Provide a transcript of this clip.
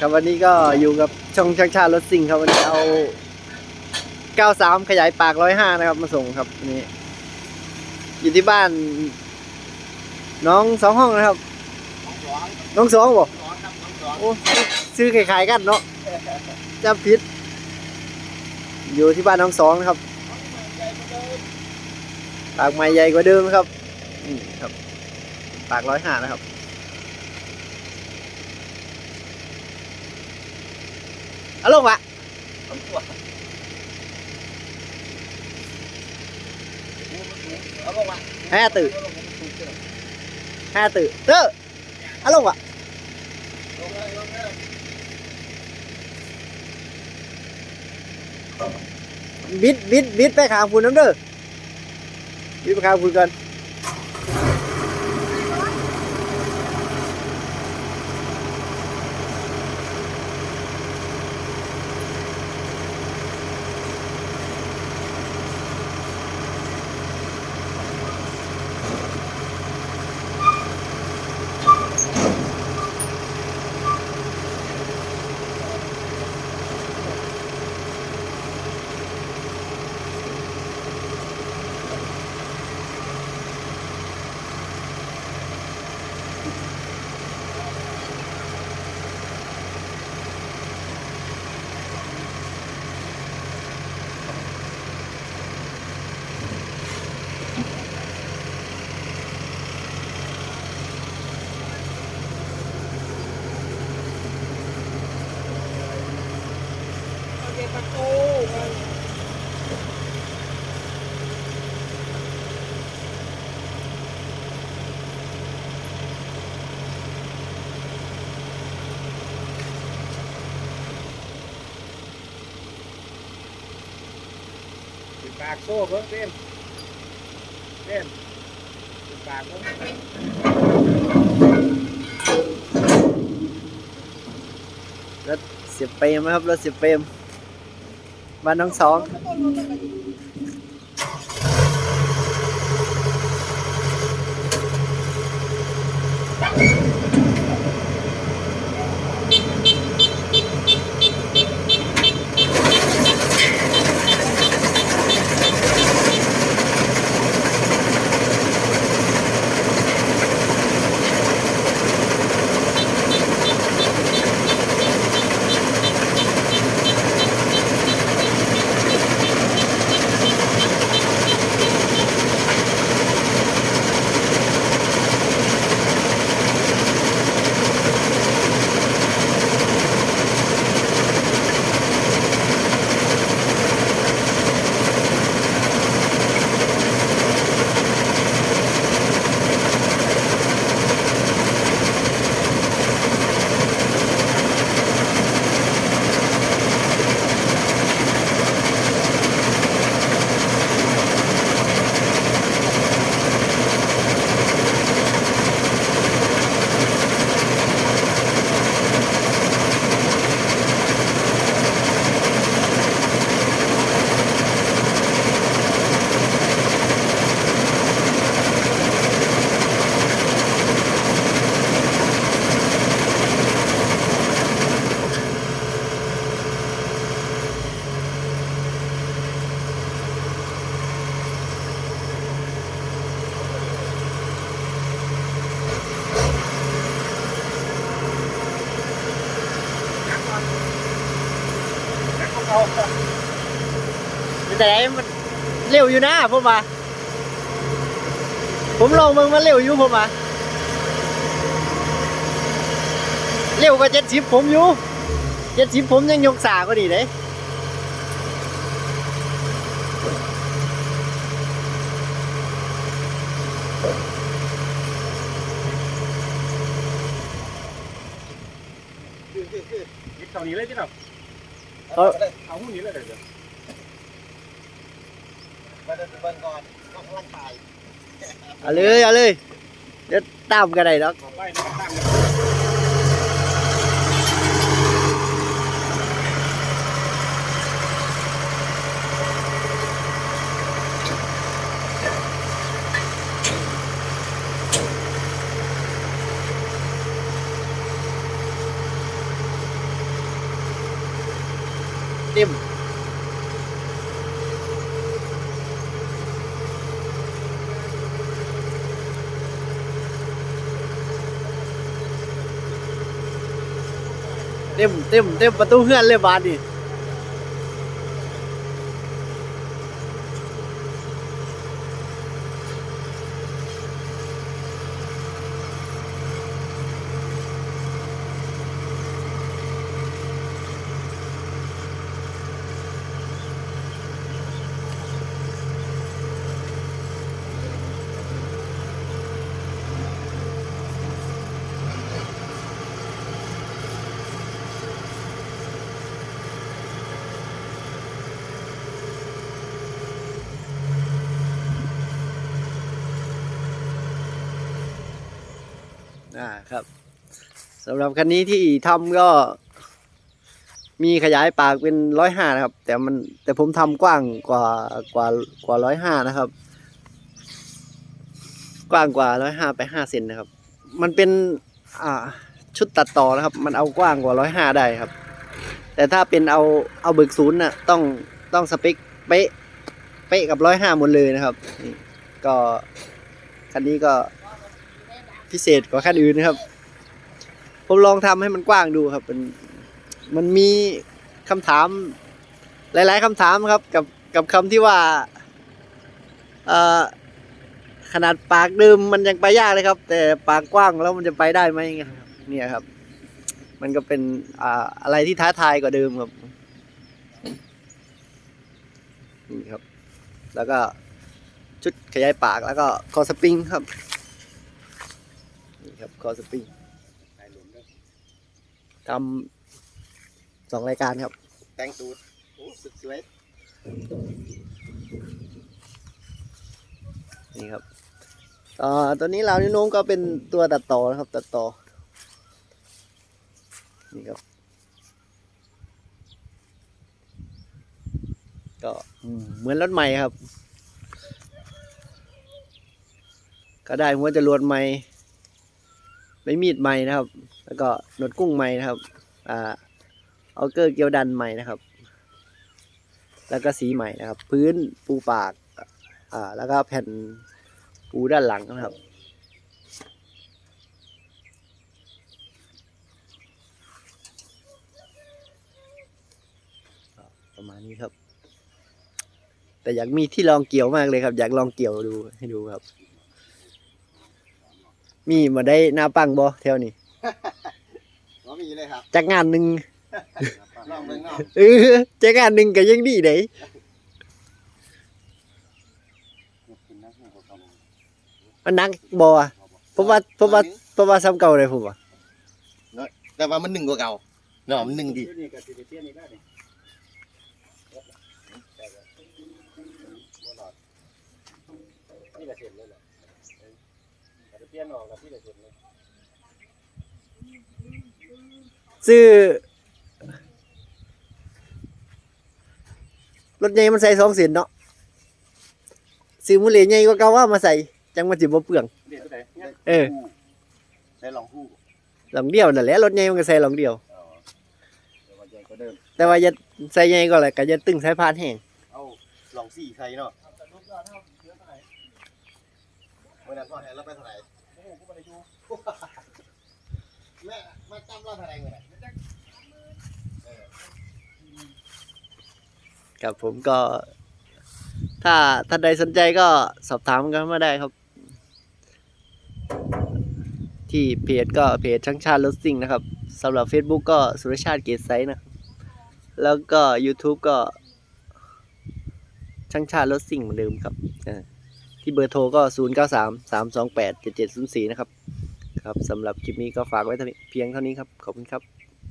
ครับวันนี้ก็อยู่กับช่องช่างชาติรถซิ่งครับวันนี้เอา 93 ขยายปาก 105 นะครับ มาส่งครับวันนี้อยู่ที่บ้าน น้องสองห้องนะครับ น้องสองบอกโอ้ซื้อขายๆกันเนาะจำผิด อยู่ที่บ้านน้องสองนะครับปากใหม่ใหญ่กว่าเดิมนะครับนี่ครับ ปากร้อยห้านะครับ เอาลงวะห้าตื่นห้าตื่นเตอร์เอาลงวะบิดบิดบิดไปขางคุณน้ำเด้อบิดไปขางคุณกัน ปากโซ่เพิ่มเต็มเต็มปากเพิ่มรถเสียเปรมนะครับรถเสียเปรมบ้านน้องสอง แต่ไหนมันเร็วอยู่นะผมว่าผมลองมึงมันเร็วอยู่ผมว่าเร็วกว่าเจ็ดสิบผมอยู่เจ็ดสิบผมยังยกสาก็ดีเลยยึดเท่านี้เลยที่เราเออเอาหุ้นนี้เลยเดี๋ยว มาเดินเบิ่งก่อนก็กำลังถ่ายเอาเลยเอาเลยเดี๋ยวตามกันได้แล้วขอไปตั้งเลยเเต็ม เต็มเต็มเต็มประตูเฮือนเลยบาดนี่ อ่าครับสำหรับคันนี้ที่ทำก็ มีขยายปากเป็นร้อยห้านะครับ แต่มันแต่ผมทำกว้างกว่ากว่ากว่าร้อยห้านะครับ กว้างกว่าร้อยห้าไปห้าเซนนะครับ มันเป็นอ่าชุดตัดต่อนะครับ มันเอากว้างกว่าร้อยห้าได้ครับ แต่ถ้าเป็นเอาเอาเบิกศูนย์น่ะต้องต้องสเปคเป๊ะเป๊ะกับร้อยห้าหมดเลยนะครับนี่ก็คันนี้ก็ พิเศษกว่าคันอื่นนะครับ ผมลองทำให้มันกว้างดูครับ มันมันมีคำถาม หลาย ๆคำถามครับ กับกับคำที่ว่าอขนาดปากเดิมมันยังไปยากเลยครับ แต่ปากกว้างแล้วมันจะไปได้ไหมเนี่ยครับ มันก็เป็นอ่าอะไรที่ท้าทายกว่าเดิมครับนี่ครับ แล้วก็ชุดขยายปากแล้วก็คอสปริงครับ ครับคอสปริงทำสองรายการครับ แต่งตูดโอ้สุดสวย นี่ครับต่อตัวนี้เรานิ้วโน้มก็เป็นตัวตัดต่อนะครับ ตัดต่อ นี่ครับ ก็อืมเหมือนรถใหม่ครับ ก็ได้หัวจรวดใหม่ ไม่มีดใหม่นะครับ แล้วก็หนวดกุ้งใหม่นะครับ อ่าเอาเกอร์เกียวดันใหม่นะครับ แล้วก็สีใหม่นะครับ พื้นปูปาก อ่า แล้วก็แผ่นปูด้านหลังนะครับประมาณนี้ครับ แต่อยากมีที่ลองเกี่ยวมากเลยครับ อยากลองเกี่ยวดูให้ดูครับ มีมาได้หน้าปังบอแถวนี้ก็มีเลยครับจากงานหนึ่งลองเบิ่งเนาะเออจากงานหนึ่งก็ยังดีไหนมันนักบอผมว่าผมว่าผมว่าซ้ำเก่าเลยผมว่าแต่ว่ามันหนึ่งกว่าเก่าเนาะมันหนึ่งดีนี่ก็สิได้เปลี่ยนอีกแล้วนี่นี่ก็เสร็จเลยแหละ เออแต่เปลี่ยนออกแล้วพี่ก็เสร็จเลยซื้อรถใหญ่มันใส่สองเสียนเนาะซื้อมือเหลยใหญ่ก็เก่าว่ามาใส่จังมันจิบ่เปลือง เดี๋ยวตัวไหนเนี่ยเออ ได้ลองคู่หลังเดียวนั่นแหละรถใหญ่มันก็ใส่หลังเดียวอ๋อเดี๋ยวว่าใหญ่กว่าเดิมแต่ว่าอย่าใส่ใหญ่ก็แหละก็อย่าตึงสายพานแห้งเอาลองสี่ใครเนาะเมื่อนั้นพ่อแทนเราไปเท่าไหร่แม่มาจำเราเท่าไหร่เมื่อนั้นครับผมก็ ถ้าท่านใดสนใจก็สอบถามกันมาได้ครับ ที่เพจก็เพจช่างชาติรถซิ่งนะครับสำหรับ Facebook ก็สุรชาติเกตไซส์นะครับแล้วก็ YouTube ก็ช่างชาติรถซิ่งเหมือนเดิมครับ ที่เบอร์โทรก็ 0 9 3 3 2 8 7 7 0 4 นะครับ ครับสำหรับคลิปนี้ก็ฝากไว้เท่านี้เพียงเท่านี้ครับ ขอบคุณครับ